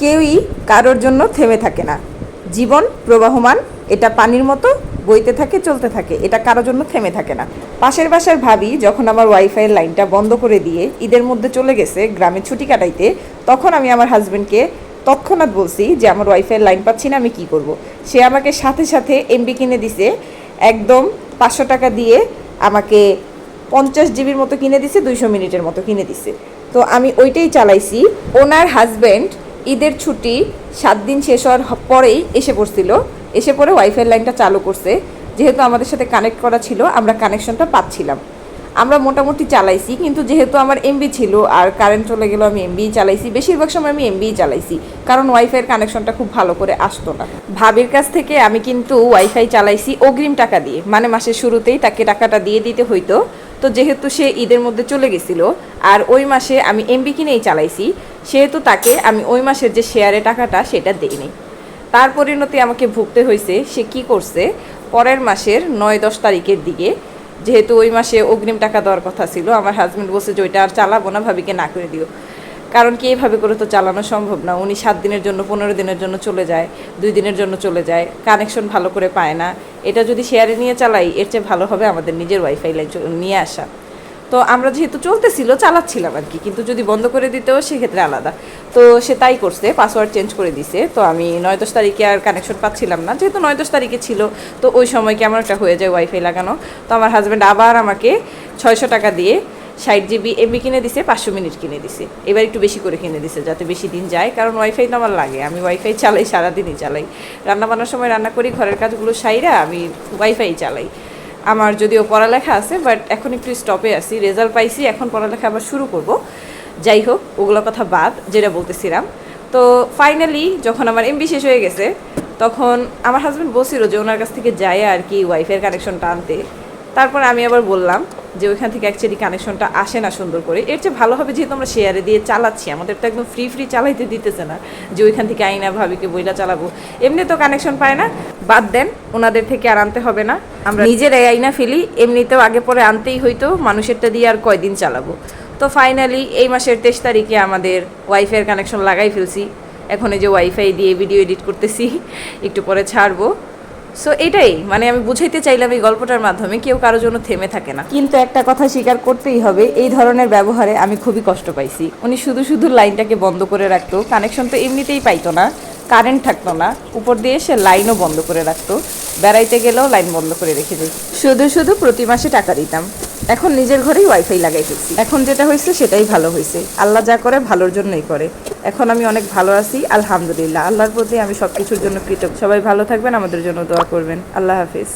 কেউই কারোর জন্য থেমে থাকে না। জীবন প্রবাহমান, এটা পানির মতো বইতে থাকে, চলতে থাকে, এটা কারোর জন্য থেমে থাকে না। পাশের বাসার ভাবি যখন আমার ওয়াইফাইয়ের লাইনটা বন্ধ করে দিয়ে ঈদের মধ্যে চলে গেছে গ্রামে ছুটি কাটাইতে, তখন আমি আমার হাজবেন্ডকে তৎক্ষণাৎ বলছি যে, আমার ওয়াইফাইয়ের লাইন পাচ্ছি না, আমি কি করব। সে আমাকে সাথে সাথে এমবি কিনে দিছে, একদম পাঁচশো টাকা দিয়ে আমাকে পঞ্চাশ জিবির মতো কিনে দিছে, দুইশো মিনিটের মতো কিনে দিছে। তো আমি ওইটাই চালাইছি। ওনার হাজব্যান্ড ঈদের ছুটি সাত দিন শেষ হওয়ার পরেই এসে পড়ছিল। এসে পরে ওয়াইফাই লাইনটা চালু করছে। যেহেতু আমাদের সাথে কানেক্ট করা ছিল, আমরা কানেকশনটা পাচ্ছিলাম। আমরা মোটামুটি চালাইছি, কিন্তু যেহেতু আমার এমবি ছিল আর কারেন্ট চলে গেল, আমি এমবি চালাইছি। বেশিরভাগ সময় আমি এমবি চালাইছি, কারণ ওয়াইফাইয়ের কানেকশনটা খুব ভালো করে আসতো না। ভাবির কাছ থেকে আমি কিন্তু ওয়াইফাই চালাইছি অগ্রিম টাকা দিয়ে। মানে মাসের শুরুতেই তাকে টাকাটা দিয়ে দিতে হইতো। তো যেহেতু সে ঈদের মধ্যে চলে গেছিল, আর ওই মাসে আমি এমবি কিনেই চালাইছি, সেহেতু তাকে আমি ওই মাসের যে শেয়ারে টাকাটা সেটা দেইনি তার পরিণতি আমাকে ভুগতে হয়েছে, সে কি করছে, পরের মাসের নয় দশ তারিখের দিকে, যেহেতু ওই মাসে অগ্রিম টাকা দেওয়ার কথা ছিল, আমার হাজব্যান্ড বলছে যে ওইটা আর চালাবো না, ভাবিকে না করে দিও। কারণ কি এইভাবে করে তো চালানো সম্ভব না? উনি সাত দিনের জন্য, পনেরো দিনের জন্য চলে যায়, দুই দিনের জন্য চলে যায় কানেকশন ভালো করে পায় না। এটা যদি শেয়ারে নিয়ে চালাই, এর চেয়ে ভালো হবে আমাদের নিজের ওয়াইফাই লাইন নিয়ে আসা। তো আমরা যেহেতু চলতেছিল, চালাচ্ছিলাম আর কি, কিন্তু যদি বন্ধ করে দিতেও সেক্ষেত্রে আলাদা। তো সে তাই করছে পাসওয়ার্ড চেঞ্জ করে দিছে। তো আমি নয় দশ তারিখে আর কানেকশন পাচ্ছিলাম না, যেহেতু নয় দশ তারিখে ছিল, তো ওই সময় কেমন একটা হয়ে যায় ওয়াইফাই লাগানো। তো আমার হাজব্যান্ড আবার আমাকে ছয়শো টাকা দিয়ে ষাট জিবি এমবি কিনে দিছে, পাঁচশো মিনিট কিনে দিছে। এবার একটু বেশি করে কিনে দিছে, যাতে বেশি দিন যায়। কারণ ওয়াইফাই তো আমার লাগে, আমি ওয়াইফাই চালাই, সারাদিনই চালাই। রান্না বান্নার সময় রান্না করি, ঘরের কাজগুলো সাইরা আমি ওয়াইফাই চালাই। আমার যদিও পড়ালেখা আছে বাট এখন একটু স্টপে আছি রেজাল্ট পাইছি, এখন পড়ালেখা আবার শুরু করব। যাই হোক, ওগুলো কথা বাদ, যেটা বলতেছিলাম। তো ফাইনালি যখন আমার এমবি শেষ হয়ে গেছে, তখন আমার হাজব্যান্ড বলছিল যে ওনার কাছ থেকে যায় আর কি ওয়াইফাইয়ের কানেকশনটা আনতে। তারপর আমি আবার বললাম যে ওইখান থেকে অ্যাকচুয়ালি কানেকশনটা আসে না সুন্দর করে। এর চেয়ে ভালো হবে যেহেতু আমরা শেয়ারে দিয়ে চালাচ্ছি, আমাদের তো একদম ফ্রি ফ্রি চালাইতে দিতেছে না যে ওইখান থেকে আইনা ভাবিকে বইলা চালাবো। এমনি তো কানেকশন পায় না, বাদ দেন, ওনাদের থেকে আর আনতে হবে না। আমরা নিজেরাই আইনা ফেলি, এমনিতেও আগে পরে আনতেই হইতো, মানুষেরটা দিয়ে আর কয়দিন চালাবো। তো ফাইনালি এই মাসের তেইশ তারিখে আমাদের ওয়াইফাইয়ের কানেকশন লাগাই ফেলছি। এখন এই যে ওয়াইফাই দিয়ে ভিডিও এডিট করতেছি, একটু পরে ছাড়বো। সো এটাই মানে আমি বুঝাইতে চাইলাম এই গল্পটার মাধ্যমে, কেউ কারোর জন্য থেমে থাকে না। কিন্তু একটা কথা স্বীকার করতেই হবে, এই ধরনের ব্যবহারে আমি খুবই কষ্ট পাইছি। উনি শুধু শুধু লাইনটাকে বন্ধ করে রাখতো কানেকশন তো এমনিতেই পাইতো না কারেন্ট থাকতো না, উপর দিয়ে সে লাইনও বন্ধ করে রাখতো, বেড়াইতে গেলেও লাইন বন্ধ করে রেখে দিই শুধু শুধু প্রতি মাসে টাকা দিতাম। এখন নিজের ঘরেই ওয়াইফাই লাগাই ফেলছি। এখন যেটা হয়েছে সেটাই ভালো হয়েছে। আল্লাহ যা করে, ভালোর জন্যই করে। এখন আমি অনেক ভালো আছি, আলহামদুলিল্লাহ। আল্লাহর প্রতি আমি সব কিছুর জন্য কৃতজ্ঞ। সবাই ভালো থাকবেন, আমাদের জন্য দোয়া করবেন। আল্লাহ হাফিজ।